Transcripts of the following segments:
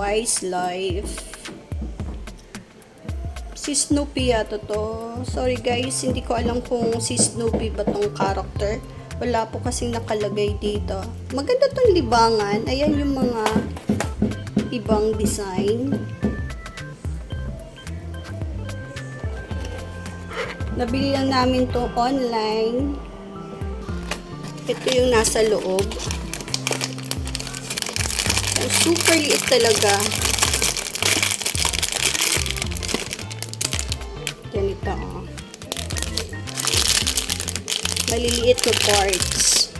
Wise Life. Si Snoopy yata to. Sorry guys, hindi ko alam kung si Snoopy ba tong character. Wala po kasing nakalagay dito. Maganda tong libangan. Ayan yung mga ibang design. Nabili lang namin to online. Ito yung nasa loob. Ang super liit talaga. Ganito. oh. Maliliit na parts.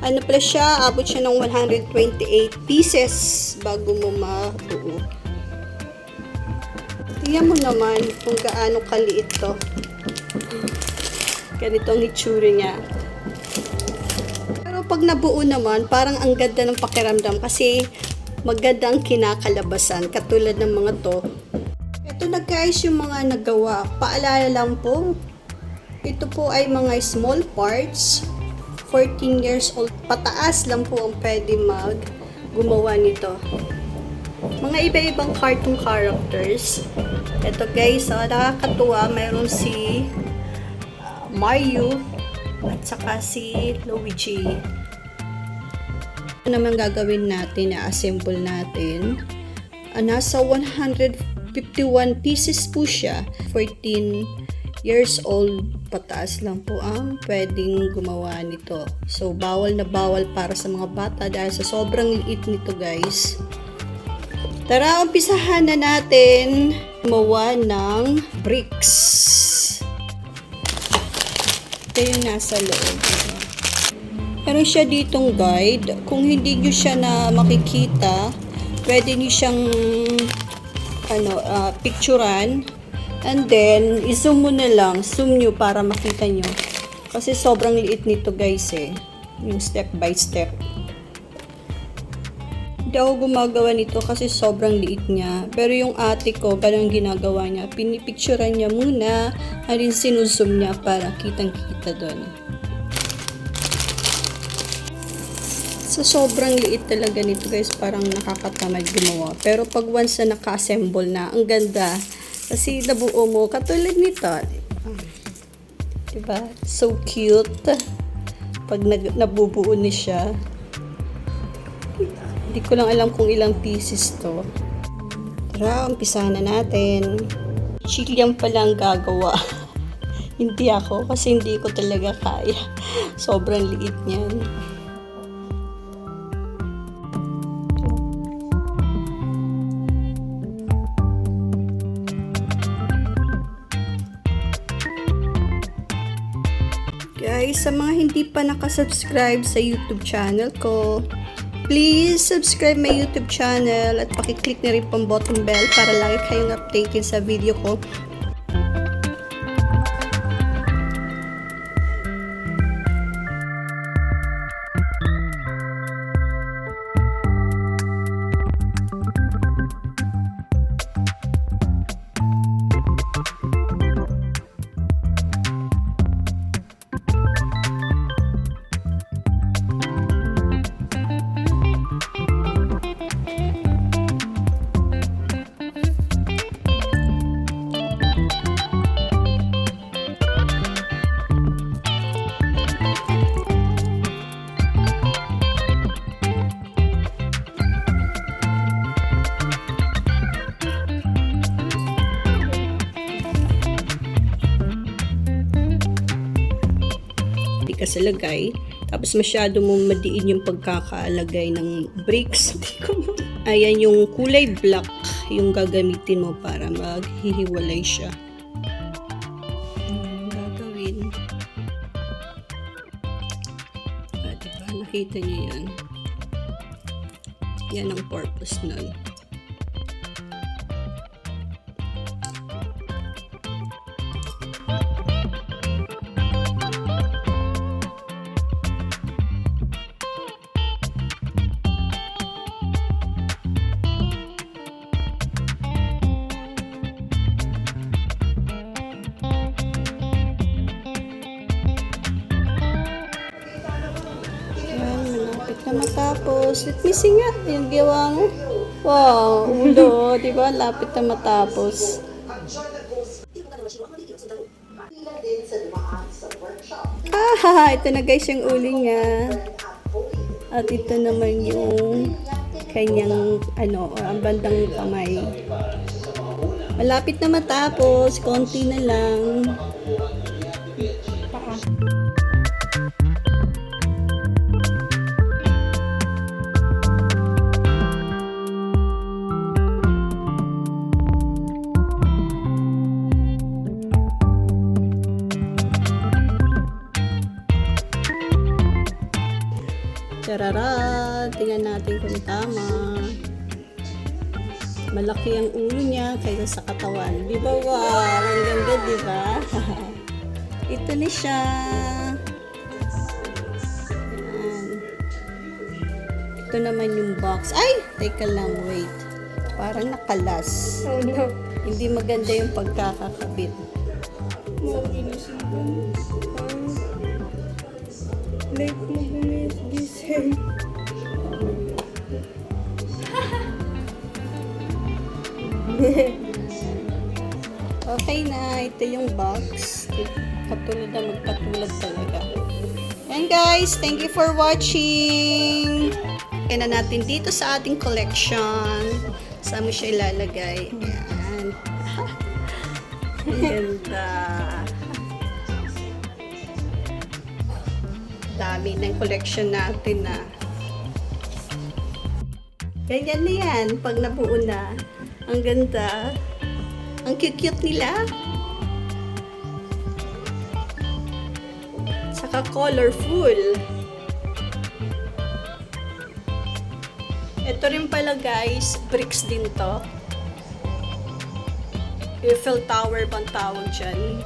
Ano pala siya? Abot siya ng 128 pieces bago mo mabuo. Tingnan mo naman kung gaano kaliit to. Ganito ang itsura niya. Pero pag nabuo naman, parang ang ganda ng pakiramdam kasi maganda ang kinakalabasan katulad ng mga to. Ito na guys yung mga nagawa. Paalala lang po, ito po ay mga small parts. 14 years old pataas lang po ang pwede mag gumawa nito. Mga iba-ibang cartoon characters. Ito guys, oh, nakakatuwa. Mayroon si uh, Mario at saka si Luigi. Ano naman gagawin natin, na-assemble natin. Ah, nasa 151 pieces po siya. 14 years old pataas lang po ang pwedeng gumawa nito. So, bawal na bawal para sa mga bata dahil sa sobrang liit nito guys. Tara, umpisahan na natin gumawa ng bricks. Ito yung nasa loob. Meron siya ditong guide. Kung hindi nyo siya na makikita, pwede nyo siyang ano, ah, picturean. And then, i-zoom mo na lang. Zoom nyo para makita nyo. Kasi sobrang liit nito guys eh. Yung step by step. Hindi ako gumagawa nito kasi sobrang liit niya. Pero yung ate ko, ganun ginagawa niya. Pinipicturean niya muna, then sinusum niya para kitang-kita doon. So, sobrang liit talaga nito guys. Parang nakakatamad gumawa. Pero pag once na naka-assemble na, ang ganda. Kasi nabuo mo, katulad nito. Diba? So cute. Pag nag, nabubuo ni siya. Hindi ko lang alam kung ilang pieces to. Tara, umpisahan na natin. Chilean pa lang gagawa. hindi ako kasi hindi ko talaga kaya. Sobrang liit niyan. Guys, sa mga hindi pa nakasubscribe sa YouTube channel ko, please subscribe my YouTube channel at pakiclick na rin pang button bell para lagi kayong updated sa video ko. Ka sa lagay. Tapos masyado mong madiin yung pagkakaalagay ng bricks. Ayan yung kulay black yung gagamitin mo para maghihiwalay siya. Ang gagawin. Ah, diba? Nakita niyo yan. Yan ang purpose nun. Na matapos. Let me see nga, yung gawa mo. Wow, ulo, di ba? Lapit na matapos. Ah, ito na guys yung uli niya. At ito naman yung kanyang, ano, ang bandang kamay. Malapit na matapos, konti na lang. Tarara, tingnan natin kung tama. Malaki ang ulo niya kaysa sa katawan. Di ba wow? Ang ganda, di ba? Ito na siya. Ito naman yung box. Ay! Teka lang, wait. Parang nakalas. Oh no. Hindi maganda yung pagkakakabit. Mabilis na. Like, mabilis gising. Okay na, ito yung box. Katulad na magkatulad talaga. And guys, thank you for watching. Kaya na natin dito sa ating collection. Saan mo siya ilalagay? Ayan. Ang Ganda. Dami ng collection natin na. Ganyan na yan pag nabuo na. Ang ganda. Ang cute-cute nila. Saka colorful. Ito rin pala guys, bricks din to. Eiffel Tower bang tawag dyan.